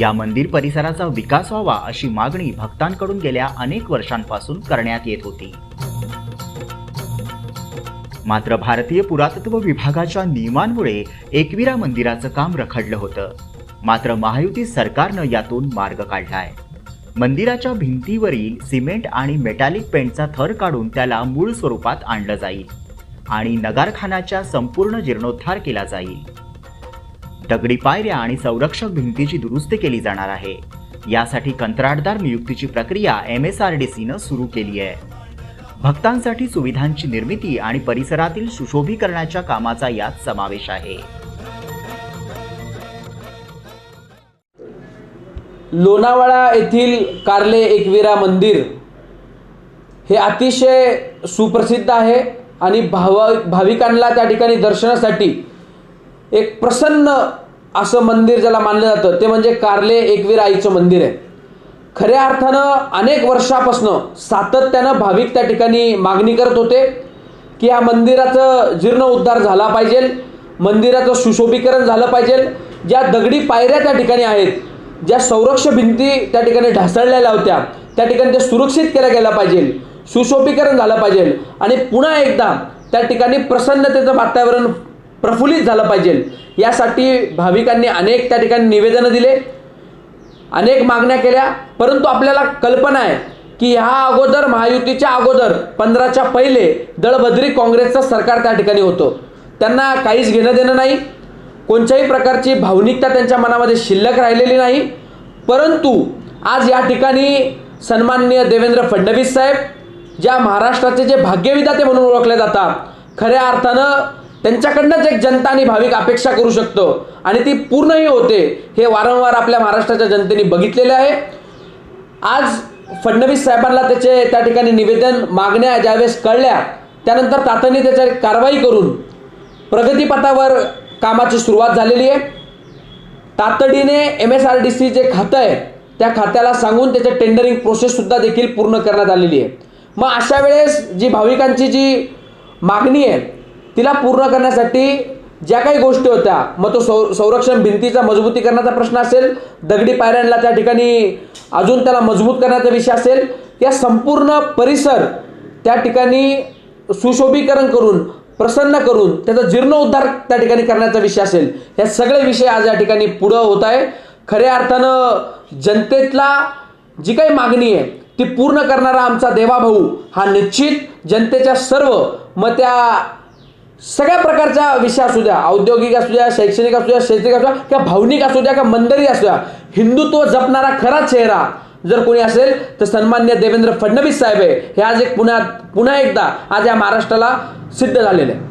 या मंदिर परिसराचा विकास व्हावा अशी मागणी भक्तांकडून गेल्या अनेक वर्षांपासून करण्यात येत होती. मात्र भारतीय पुरातत्व विभागाच्या नियमांमुळे एकविरा मंदिराचं काम रखडलं होतं. मात्र महायुती सरकारनं यातून मार्ग काढलाय. मंदिराच्या भिंतीवरील सिमेंट आणि मेटॅलिक पेंटचा थर काढून त्याला मूळ स्वरूपात आणलं जाईल आणि नगारखानाच्या संपूर्ण जीर्णोद्धार केला जाईल. दगडी पायऱ्या आणि संरक्षक भिंतीची दुरुस्ती केली जाणार आहे. यासाठी कंत्राटदार नियुक्तीची प्रक्रिया एम एस आर डी सीनं सुरू केली आहे. भक्तांसाठी सुविधांची निर्मिती आणि परिसरातील सुशोभीकरणाच्या कामाचा यात समावेश आहे. लोणावळा येथील कार्ले एकविरा मंदिर हे अतिशय सुप्रसिद्ध आहे आणि भाव भाविकांना त्या ठिकाणी दर्शनासाठी एक प्रसन्न असं मंदिर ज्याला मानलं जातं ते म्हणजे कार्ले एकवीर आईचं मंदिर आहे. खऱ्या अर्थानं अनेक वर्षापासनं सातत्यानं भाविक त्या ठिकाणी मागणी करत होते की या मंदिराचं जीर्ण उद्धार झाला पाहिजे मंदिराचं सुशोभीकरण झालं पाहिजे. ज्या दगडी पायऱ्या त्या ठिकाणी आहेत ज्या संरक्ष भिंती त्या ठिकाणी ढासळलेल्या होत्या त्या ठिकाणी ते सुरक्षित केल्या गेल्या पाहिजे सुशोभीकरण झालं पाहिजे. आणि पुन्हा एकदा त्या ठिकाणी प्रसन्नतेचं वातावरण प्रफुल्लित झालं पाहिजे. यासाठी भाविकांनी अनेक त्या ठिकाणी निवेदनं दिले अनेक मागण्या केल्या परंतु आपल्याला कल्पना आहे की ह्या अगोदर महायुतीच्या अगोदर पंधराच्या पहिले दळबद्री काँग्रेसचं सरकार त्या ठिकाणी होतं. त्यांना काहीच घेणं देणं नाही. कोणत्याही प्रकारची भावनिकता त्यांच्या मनामध्ये शिल्लक राहिलेली नाही. परंतु आज या ठिकाणी सन्माननीय देवेंद्र फडणवीस साहेब ज्या महाराष्ट्राचे जे भाग्यविधाते म्हणून ओळखले जातात खऱ्या अर्थानं त्यांच्याकडनंच एक जनता आणि भाविक अपेक्षा करू शकतो. आणि ती पूर्णही होते हे वारंवार आपल्या महाराष्ट्राच्या जनतेने बघितलेले आहे. आज फडणवीस साहेबांना त्याचे त्या ठिकाणी निवेदन मागण्या ज्यावेळेस कळल्या त्यानंतर तातडीने त्याच्यावर कारवाई करून प्रगतीपथावर कामाची सुरुवात झालेली आहे. तातडीने M S R D C जे खातं आहे त्या खात्याला सांगून त्याचे टेंडरिंग प्रोसेससुद्धा देखील पूर्ण करण्यात आलेली आहे. मग अशा वेळेस जी भाविकांची जी मागणी आहे तिला पूर्ण करण्यासाठी ज्या काही गोष्टी होत्या मग तो सौ संरक्षण भिंतीचा मजबूतीकरणाचा प्रश्न असेल दगडी पायऱ्यांना त्या ठिकाणी अजून त्याला मजबूत करण्याचा विषय असेल या संपूर्ण परिसर त्या ठिकाणी सुशोभीकरण करून प्रसन्न करून त्याचा जीर्णोद्धार त्या ठिकाणी करण्याचा विषय असेल. हे सगळे विषय आज या ठिकाणी पुढं होत आहे. खऱ्या अर्थानं जनतेतला जी काही मागणी आहे ती पूर्ण करणारा आमचा देवाभाऊ हा निश्चित जनतेच्या सर्व मग त्या सगळ्या प्रकारच्या विषय असू द्या औद्योगिक असू द्या शैक्षणिक असू द्या शैक्षणिक असू द्या किंवा भावनिक असू द्या किंवा मंदरी असू द्या हिंदुत्व जपणारा खरा चेहरा जर कोणी असेल तर सन्मान्य देवेंद्र फडणवीस साहेब आहे. हे आज एक पुण्यात पुन्हा एकदा आज या महाराष्ट्राला सिद्ध झालेलं आहे.